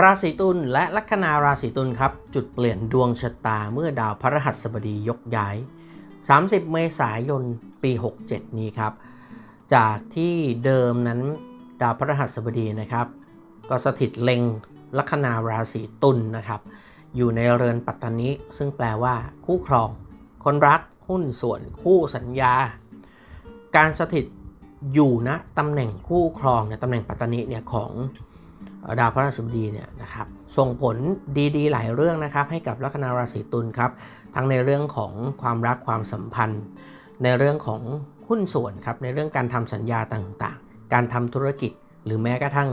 ราศีตุลและลัคนาราศีตุลครับ จุดเปลี่ยนดวงชะตาเมื่อดาวพระรหัสบดียกย้าย 30 เมษายน ปี 67 นี้ครับ จากที่เดิมนั้นดาวพระรหัสบดีนะครับ ก็สถิตเล็งลัคนาราศีตุลนะครับ อยู่ในเรือนปัตตานิซึ่งแปลว่า คู่ครอง คนรักหุ้นส่วนคู่สัญญา การสถิตอยู่ณตำแหน่งคู่ครองเนี่ยตำแหน่งปัตตานิเนี่ยของ ดาวพระราชบดีเนี่ยนะครับส่งผลดีๆ หลายเรื่องนะครับให้กับลัคนาราศีตุลครับทั้งในเรื่องของความรักความสัมพันธ์ ในเรื่องของหุ้นส่วนครับในเรื่องการทำสัญญาต่างๆ การทำธุรกิจหรือแม้กระทั่ง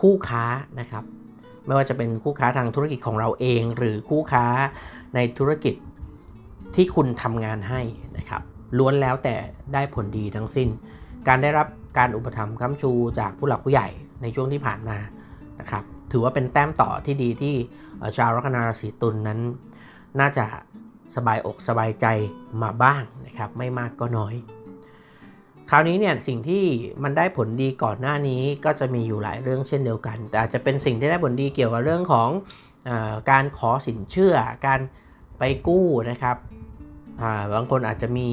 คู่ค้านะครับไม่ว่าจะเป็นคู่ค้าทางธุรกิจของเราเอง หรือคู่ค้าในธุรกิจที่คุณทำงานให้นะครับล้วนแล้วแต่ได้ผลดีทั้งสิ้น การได้รับการอุปถัมภ์ค้ำชูจากผู้หลักผู้ใหญ่ ในช่วงที่ผ่านมานะครับถือว่าเป็นแต้มต่อที่ดีที่ชาวลัคนาราศีตุลนนั้น น่าจะสบายอกสบายใจมาบ้างนะครับไม่มากก็น้อย คราวนี้เนี่ยสิ่งที่มันได้ผลดีก่อนหน้านี้ก็จะมีอยู่หลายเรื่องเช่นเดียวกัน แต่อาจจะเป็นสิ่งที่ได้ผลดีเกี่ยวกับเรื่องของอการขอสินเชื่อ การไปกู้นะครับบางคนอาจจะมี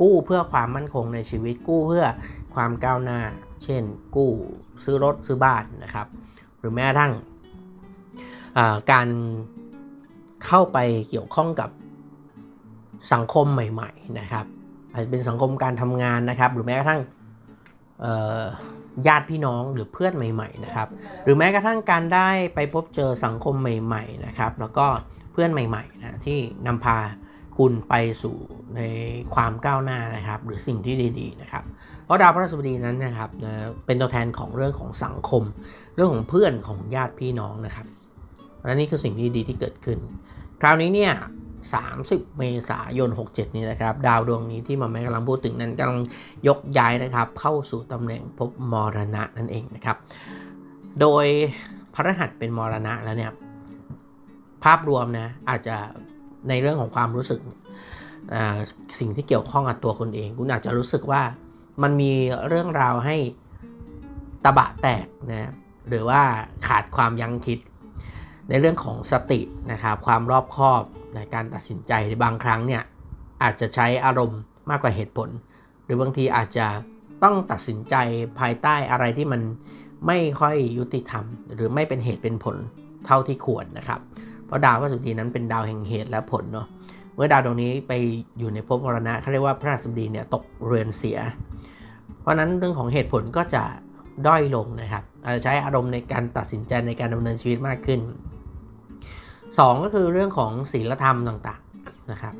กู้เพื่อความมั่นคงในชีวิตกู้เพื่อความก้าวหน้า เช่นกู้ซื้อรถซื้อบ้านนะครับ หรือแม้กระทั่งการเข้าไปเกี่ยวข้องกับสังคมใหม่ๆนะครับอาจจะเป็นสังคมการทำงานนะครับ หรือแม้กระทั่งญาติพี่น้องหรือเพื่อนใหม่ๆนะครับ หรือแม้กระทั่งการได้ไปพบเจอสังคมใหม่ๆนะครับ แล้วก็เพื่อนใหม่ๆนะที่นำพาคุณไปสู่ในความก้าวหน้านะครับ หรือสิ่งที่ดีๆนะครับ เพราะดาวพฤหัสบดีนั้นนะครับนะเป็นตัวแทนของเรื่องของสังคม เรื่องของเพื่อนของญาติพี่น้องนะครับและนี่คือสิ่งที่ดีที่เกิดขึ้น คราวนี้เนี่ย30 เมษายน 67 นี้นะครับ ดาวดวงนี้ที่มาแม่กำลังพูดถึงนั้นกำลังยกย้ายนะครับ เข้าสู่ตำแหน่งภพมรณะนั่นเองนะครับ โดยพระรหัสเป็นมรณะแล้วเนี่ย ภาพรวมนะอาจจะในเรื่องของความรู้สึก สิ่งที่เกี่ยวข้องกับตัวคนเอง คุณอาจจะรู้สึกว่า มันมีเรื่องราวให้ตะบะแตกนะหรือว่าขาดความยั้งคิด ในเรื่องของสตินะครับความรอบคอบในการตัดสินใจบางครั้งเนี่ยอาจจะใช้อารมณ์มากกว่าเหตุผล หรือบางทีอาจจะต้องตัดสินใจภายใต้อะไรที่มันไม่ค่อยยุติธรรม หรือไม่เป็นเหตุเป็นผลเท่าที่ควรนะครับ เพราะดาวพฤหัสบดีนั้นเป็นดาวแห่งเหตุและผลเนาะเมื่อดาวดวงนี้ไปอยู่ในภพมรณะเขาเรียกว่าพระราชบดีเนี่ยตกเรือนเสีย เพราะนั้นเรื่องของเหตุผลก็จะด้อยลงนะครับอาจจะใช้อารมณ์ในการตัดสินใจในการดำเนินชีวิตมากขึ้น 2 ก็คือเรื่องของศีลธรรมต่างๆนะครับ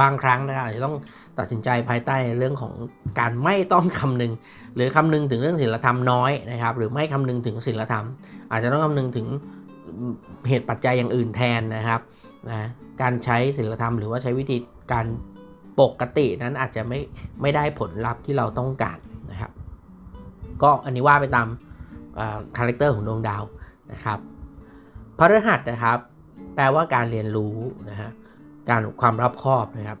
บางครั้งนะครับอาจจะต้องตัดสินใจภายใต้เรื่องของการไม่ต้องคำนึง หรือคำนึงถึงเรื่องศีลธรรมน้อยนะครับ หรือไม่คำนึงถึงศีลธรรม อาจจะต้องคำนึงถึงเหตุปัจจัยอย่างอื่นแทนนะครับนะการใช้ศีลธรรมหรือว่าใช้วิธีการปกตินั้นอาจจะไม่ไม่ได้ผลลัพธ์ที่เราต้องการ ก็อันนี้ว่าไปตามคาแรคเตอร์ของดวงดาวนะครับพฤหัสนะครับ แปลว่าการเรียนรู้นะฮะการความรอบคอบนะครับ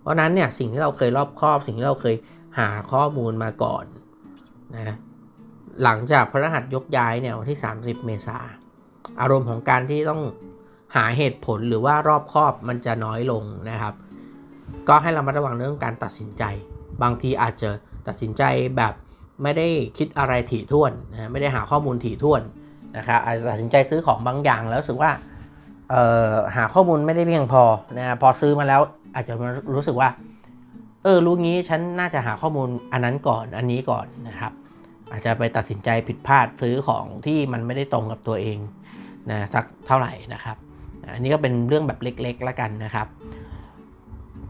เพราะนั้นเนี่ยสิ่งที่เราเคยรอบคอบสิ่งที่เราเคยหาข้อมูลมาก่อนนะหลังจากพฤหัสยกย้ายเนี่ยวันที่ 30 เมษาอารมณ์ของการที่ต้องหาเหตุผลหรือว่ารอบคอบมันจะน้อยลงนะครับ ก็ให้เรามาระวังเรื่องการตัดสินใจ บางทีอาจจะตัดสินใจแบบ ไม่ได้คิดอะไรถี่ถ้วนนะไม่ได้หาข้อมูลถี่ถ้วนนะครับอาจจะตัดสินใจซื้อของบางอย่างแล้วรู้สึกว่าหาข้อมูลไม่ได้เพียงพอนะพอซื้อมาแล้วอาจจะรู้สึกว่าเออรู้งี้ฉันน่าจะหาข้อมูลอันนั้นก่อนอันนี้ก่อนนะครับ อาจจะไปตัดสินใจผิดพลาดซื้อของที่มันไม่ได้ตรงกับตัวเองนะสักเท่าไหร่นะครับ อันนี้ก็เป็นเรื่องแบบเล็กๆแล้วกันนะครับ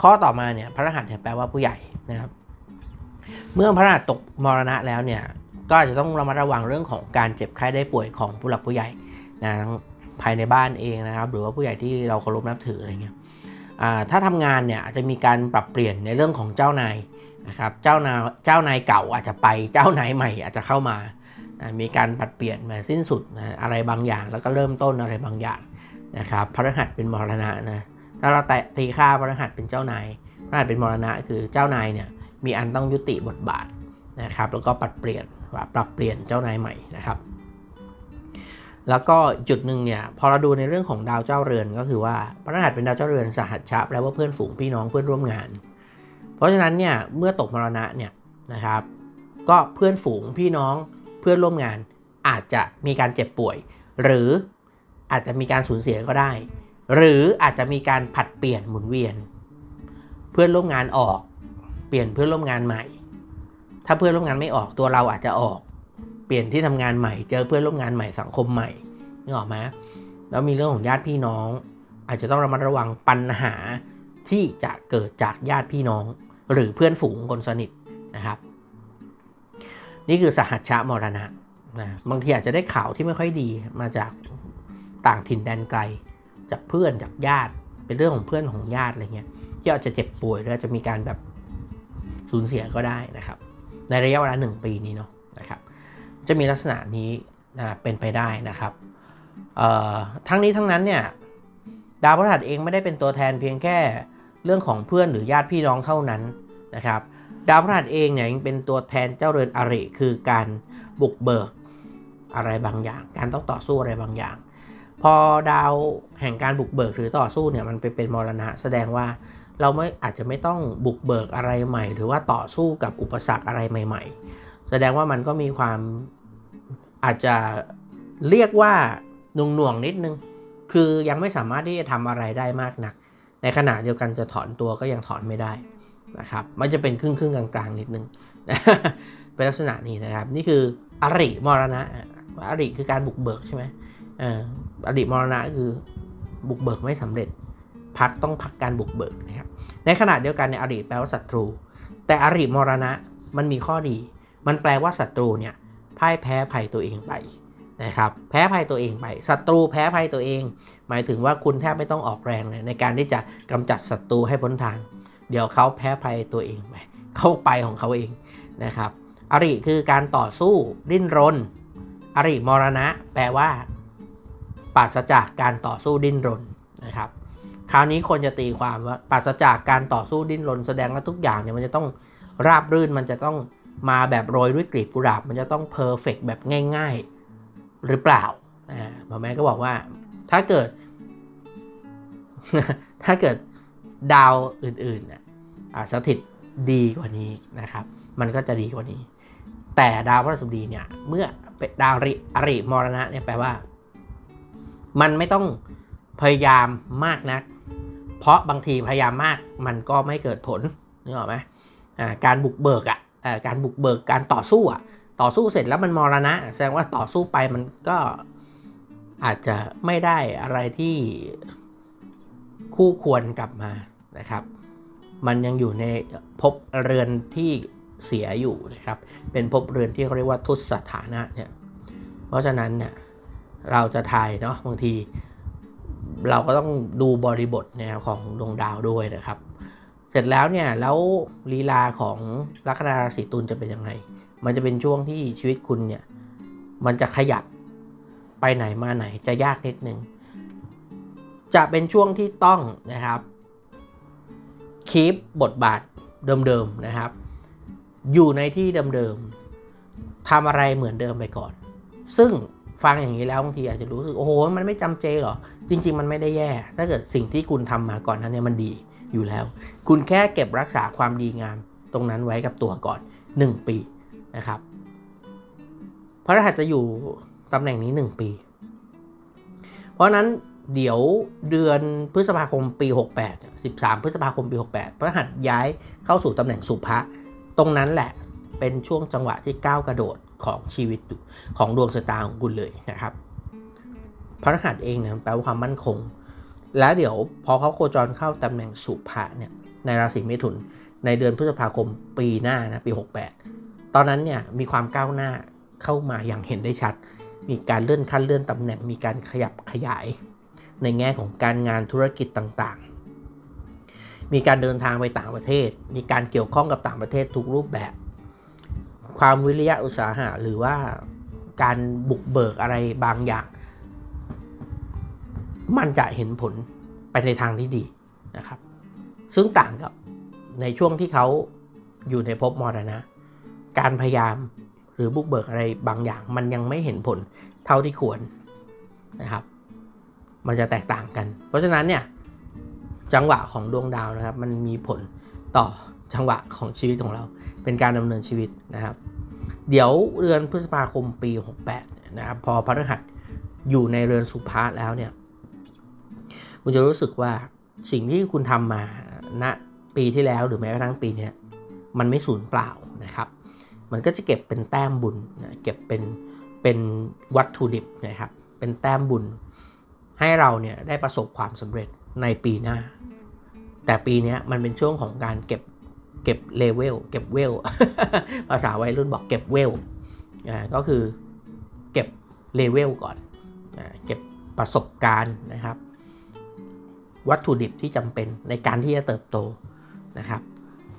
ข้อต่อมาเนี่ยพระรหัสแปลว่าผู้ใหญ่นะครับ เมื่อพระรหัสตกมรณะแล้วเนี่ยก็จะต้องระมัดระวังเรื่องของการเจ็บไข้ได้ป่วยของผู้หลักผู้ใหญ่นะภายในบ้านเองนะครับ หรือว่าผู้ใหญ่ที่เราเคารพนับถืออะไรเงี้ยถ้าทำงานเนี่ยอาจจะมีการปรับเปลี่ยนในเรื่องของเจ้านายนะครับเจ้านายเจ้านายเก่าอาจจะไปเจ้านายใหม่อาจจะเข้ามามีการปรับเปลี่ยนมาสิ้นสุดนะอะไรบางอย่างแล้วก็เริ่มต้นอะไรบางอย่างนะครับพระรหัสเป็นมรณะนะถ้าเราแตะตีค่าพระรหัสเป็นเจ้านายพระรหัสเป็นมรณะคือเจ้านายเนี่ย มีอันต้องยุติบทบาทนะครับ แล้วก็ปรับเปลี่ยนว่าปรับเปลี่ยนเจ้านายใหม่นะครับ แล้วก็จุดหนึ่งเนี่ยพอเราดูในเรื่องของดาวเจ้าเรือนก็คือว่าพระรหัสเป็นดาวเจ้าเรือนสหัชชะแปลว่าเพื่อนฝูงพี่น้องเพื่อนร่วมงาน เพราะฉะนั้นเนี่ยเมื่อตกมรณะเนี่ยนะครับ ก็เพื่อนฝูงพี่น้องเพื่อนร่วมงานอาจจะมีการเจ็บป่วย หรืออาจจะมีการสูญเสียก็ได้ หรืออาจจะมีการผัดเปลี่ยนหมุนเวียน เพื่อนร่วมงานออก ปลี่ยนเพื่อนร่วมงานใหม่ ถ้าเพื่อนร่วมงานไม่ออกตัวเราอาจจะออก เปลี่ยนที่ทำงานใหม่ เจอเพื่อนร่วมงานใหม่สังคมใหม่นึกออกไหมแล้วมีเรื่องของญาติพี่น้อง อาจจะต้องระมัดระวังปัญหาที่จะเกิดจากญาติพี่น้อง หรือเพื่อนฝูงคนสนิทนะครับ นี่คือสหัชชะมรณะนะบางทีอาจจะได้ข่าวที่ไม่ค่อยดีมาจากต่างถิ่นแดนไกล จากเพื่อนจากญาติ เป็นเรื่องของเพื่อนของญาติอะไรเงี้ยที่อาจจะเจ็บป่วยหรืออาจจะมีการแบบ สูญเสียก็ได้นะครับ ในระยะเวลาหนึ่งปีนี้เนาะนะครับ จะมีลักษณะนี้นะเป็นไปได้นะครับทั้งนี้ทั้งนั้นเนี่ยดาวพฤหัสเองไม่ได้เป็นตัวแทนเพียงแค่เรื่องของเพื่อนหรือญาติพี่น้องเท่านั้นนะครับ ดาวพฤหัสเองเนี่ยยังเป็นตัวแทนเจ้าเรือนอริคือการบุกเบิกอะไรบางอย่าง การต้องต่อสู้อะไรบางอย่าง พอดาวแห่งการบุกเบิกหรือต่อสู้เนี่ยมันไปเป็นมรณะแสดงว่า เราไม่อาจจะไม่ต้องบุกเบิกอะไรใหม่ หรือว่าต่อสู้กับอุปสรรคอะไรใหม่ ๆ แสดงว่ามันก็มีความอาจจะเรียกว่าหน่วงหน่วงนิดนึง คือยังไม่สามารถที่จะทำอะไรได้มากนัก ในขณะเดียวกันจะถอนตัวก็ยังถอนไม่ได้นะครับมันจะเป็นครึ่งครึ่งกลางๆนิดนึงเป็นลักษณะนี้นะครับ นี่คืออริมรณะอริคือการบุกเบิกใช่ไหมอริมรณะคือบุกเบิกไม่สำเร็จ พักต้องพักการบุกเบิกนะครับในขณะเดียวกันในอริแปลว่าศัตรู แต่อริมรณะมันมีข้อดี มันแปลว่าศัตรูเนี่ยพ่ายแพ้ภัยตัวเองไปนะครับแพ้ภัยตัวเองไปศัตรูแพ้ภัยตัวเอง หมายถึงว่าคุณแทบไม่ต้องออกแรงเลยในการที่จะกำจัดศัตรูให้พ้นทาง เดี๋ยวเขาแพ้ภัยตัวเองไปเข้าไปของเขาเองนะครับอริคือการต่อสู้ดิ้นรน อริมรณะ แปลว่าปราศจากการต่อสู้ดิ้นรนนะครับ ราวนี้คนจะตีความว่าปราศจากการต่อสู้ดิ้นรนแสดงว่าทุกอย่างเนี่ยมันจะต้องราบรื่นมันจะต้องมาแบบโรยด้วยกลีบกุหลาบมันจะต้องเพอร์เฟกแบบง่าย ๆ หรือเปล่าอ่าหมอแม่ก็บอกว่าถ้าเกิด ถ้าเกิดดาวอื่นๆน่สถิตดีกว่านี้นะครับ มันก็จะดีกว่านี้ แต่ดาวพฤหัสบดีเนี่ย เมื่อดาวริอริมรณะเนี่ยแปลว่า มันไม่ต้อง พยายามมากนัก เพราะบางทีพยายามมากมันก็ไม่เกิดผลนึกออกไหมการบุกเบิกอะการบุกเบิกการต่อสู้อะต่อสู้เสร็จแล้วมันมรณะ แสดงว่าต่อสู้ไปมันก็อาจจะไม่ได้อะไรที่คู่ควรกลับมานะครับ มันยังอยู่ในภพเรือนที่เสียอยู่นะครับ เป็นภพเรือนที่เขาเรียกว่าทุสถานะเนี่ย เพราะฉะนั้นเนี่ยเราจะทายเนาะบางที เราก็ต้องดูบริบทเนี่ยของดวงดาวด้วยนะครับ เสร็จแล้วเนี่ยแล้วลีลาของลัคนาราศีตุลจะเป็นยังไง มันจะเป็นช่วงที่ชีวิตคุณเนี่ยมันจะขยับไปไหนมาไหนจะยากนิดนึงจะเป็นช่วงที่ต้องนะครับคีปบทบาทเดิมๆนะครับ อยู่ในที่เดิมๆทำอะไรเหมือนเดิมไปก่อน ซึ่ง ฟังอย่างนี้แล้วบางทีอาจจะรู้สึกโอ้โหมันไม่จำเจหรอ จริง ๆ มันไม่ได้แย่ ถ้าเกิดสิ่งที่คุณทำมาก่อนนั้นเนี่ยมันดีอยู่แล้ว คุณแค่เก็บรักษาความดีงาม ตรงนั้นไว้กับตัวก่อน 1 ปีนะครับพระรหัสจะอยู่ตำแหน่งนี้ 1 ปี เพราะนั้นเดี๋ยวเดือนพฤษภาคมปี 68 13 พฤษภาคมปี 68 พระรหัสย้ายเข้าสู่ตำแหน่งสุภะตรงนั้นแหละเป็นช่วงจังหวะที่ก้าวกระโดด ของชีวิตของดวงชะตาของคุณเลยนะครับ พระรหัสเองเนี่ยแปลว่าความมั่นคง แล้วเดี๋ยวพอเขาโคจรเข้าตำแหน่งสุภะเนี่ยในราศีเมถุนในเดือนพฤษภาคมปีหน้านะปี 68 ตอนนั้นเนี่ยมีความก้าวหน้าเข้ามาอย่างเห็นได้ชัด มีการเลื่อนขั้นเลื่อนตำแหน่งมีการขยับขยาย ในแง่ของการงานธุรกิจต่างๆ มีการเดินทางไปต่างประเทศ มีการเกี่ยวข้องกับต่างประเทศทุกรูปแบบ ความวิริยะอุตสาหะหรือว่าการบุกเบิกอะไรบางอย่าง มันจะเห็นผลไปในทางที่ดีนะครับ ซึ่งต่างกับในช่วงที่เขาอยู่ในภพมรณะ การพยายามหรือบุกเบิกอะไรบางอย่าง มันยังไม่เห็นผลเท่าที่ควรนะครับ มันจะแตกต่างกัน เพราะฉะนั้นเนี่ยจังหวะของดวงดาวนะครับ มันมีผลต่อจังหวะของชีวิตของเรา เป็นการดำเนินชีวิตนะครับ เดี๋ยวเดือนพฤษภาคมปี 68 นะครับ พอพฤหัสอยู่ในเรือนสุภาแล้วเนี่ย คุณจะรู้สึกว่าสิ่งที่คุณทำมาณปีที่แล้วหรือแม้กระทั่งปีนี้มันไม่สูญเปล่านะครับ มันก็จะเก็บเป็นแต้มบุญนะเก็บเป็นเป็นวัตถุดิบนะครับ เป็นแต้มบุญ ให้เราเนี่ยได้ประสบความสำเร็จในปีหน้า แต่ปีนี้มันเป็นช่วงของการเก็บ เก็บเลเวลเก็บเวลภาษาวัยรุ่นบอกเก็บเวลอ่าก็คือเก็บเลเวลก่อนอ่าเก็บประสบการณ์นะครับ วัตถุดิบที่จำเป็นในการที่จะเติบโตนะครับ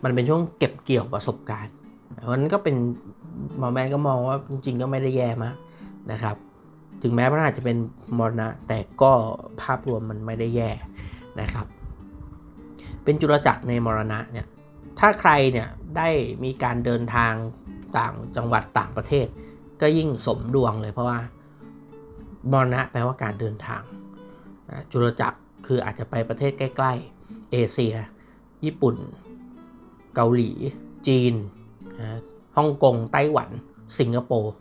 มันเป็นช่วงเก็บเกี่ยวประสบการณ์เพราะฉะนั้นก็เป็นหมอแมนก็มองว่าจริงๆก็ไม่ได้แย่มากนะครับ ถึงแม้มันอาจจะเป็นมรณะ แต่ก็ภาพรวมมันไม่ได้แย่นะครับ เป็นจุลจักรในมรณะเนี่ย ถ้าใครเนี่ยได้มีการเดินทางต่างจังหวัดต่างประเทศ ก็ยิ่งสมดวงเลยเพราะว่ามรณะแปลว่าการเดินทาง จุลจักรคืออาจจะไปประเทศใกล้ ๆ เอเชีย ญี่ปุ่น เกาหลี จีนฮ่องกง ไต้หวัน สิงคโปร์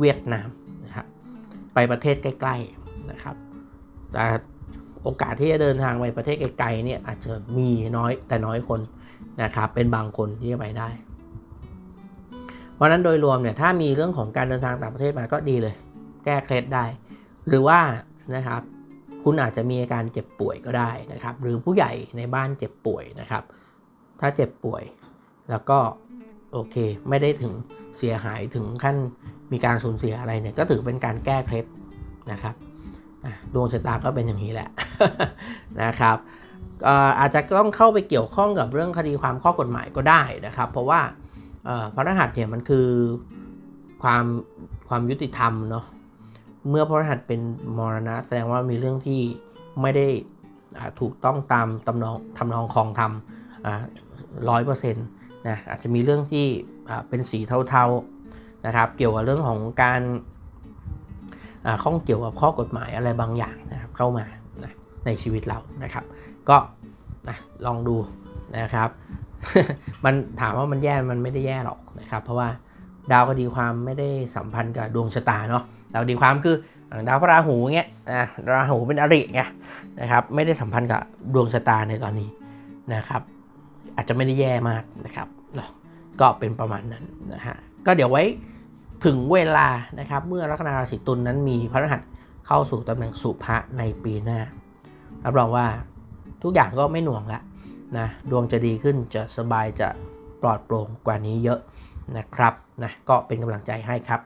เวียดนามนะครับไปประเทศใกล้ ๆ นะครับ แต่โอกาสที่จะเดินทางไปประเทศไกลๆเนี่ยอาจจะมีน้อยแต่น้อยคน นะครับ เป็นบางคนที่จะไปได้ เพราะนั้นโดยรวมเนี่ยถ้ามีเรื่องของการเดินทางต่างประเทศมาก็ดีเลย แก้เคล็ดได้ หรือว่านะครับ คุณอาจจะมีอาการเจ็บป่วยก็ได้นะครับ หรือผู้ใหญ่ในบ้านเจ็บป่วยนะครับ ถ้าเจ็บป่วยแล้วก็โอเค ไม่ได้ถึงเสียหายถึงขั้นมีการสูญเสียอะไรเนี่ยก็ถือเป็นการแก้เคล็ดนะครับดวงชะตาก็เป็นอย่างนี้แหละนะครับ อาจจะต้องเข้าไปเกี่ยวข้องกับเรื่องคดีความข้อกฎหมายก็ได้นะครับ เพราะว่าพระรหัสเนี่ยมันคือความความยุติธรรมเนาะเมื่อพระรหัสเป็นมรณะ แสดงว่ามีเรื่องที่ไม่ได้ถูกต้องตามตำนองทำนองคลองธรรมร้อยเปอร์เซ็นต์นะอาจจะมีเรื่องที่เป็นสีเทาๆนะครับเกี่ยวกับเรื่องของการข้องเกี่ยวกับข้อกฎหมายอะไรบางอย่างนะครับเข้ามานะในชีวิตเรานะครับ ก็นะลองดูนะครับ มันถามว่ามันแย่มันไม่ได้แย่หรอกนะครับ เพราะว่าดาวคดีความไม่ได้สัมพันธ์กับดวงชะตาเนาะดาวคดีความคือดาวพระราหูเงี้ยนะราหูเป็นอริไงนะครับ ไม่ได้สัมพันธ์กับดวงชะตาในตอนนี้นะครับ อาจจะไม่ได้แย่มากนะครับเนาะก็เป็นประมาณนั้นนะฮะก็เดี๋ยวไว้ถึงเวลานะครับ เมื่อลัคนาราศีตุลนนั้นมีพระรหัสเข้าสู่ตำแหน่งสุภะในปีหน้ารับรองว่า ทุกอย่างก็ไม่หน่วงละนะดวงจะดีขึ้นจะสบายจะปลอดโปร่งกว่านี้เยอะนะครับนะก็เป็นกำลังใจให้ครับ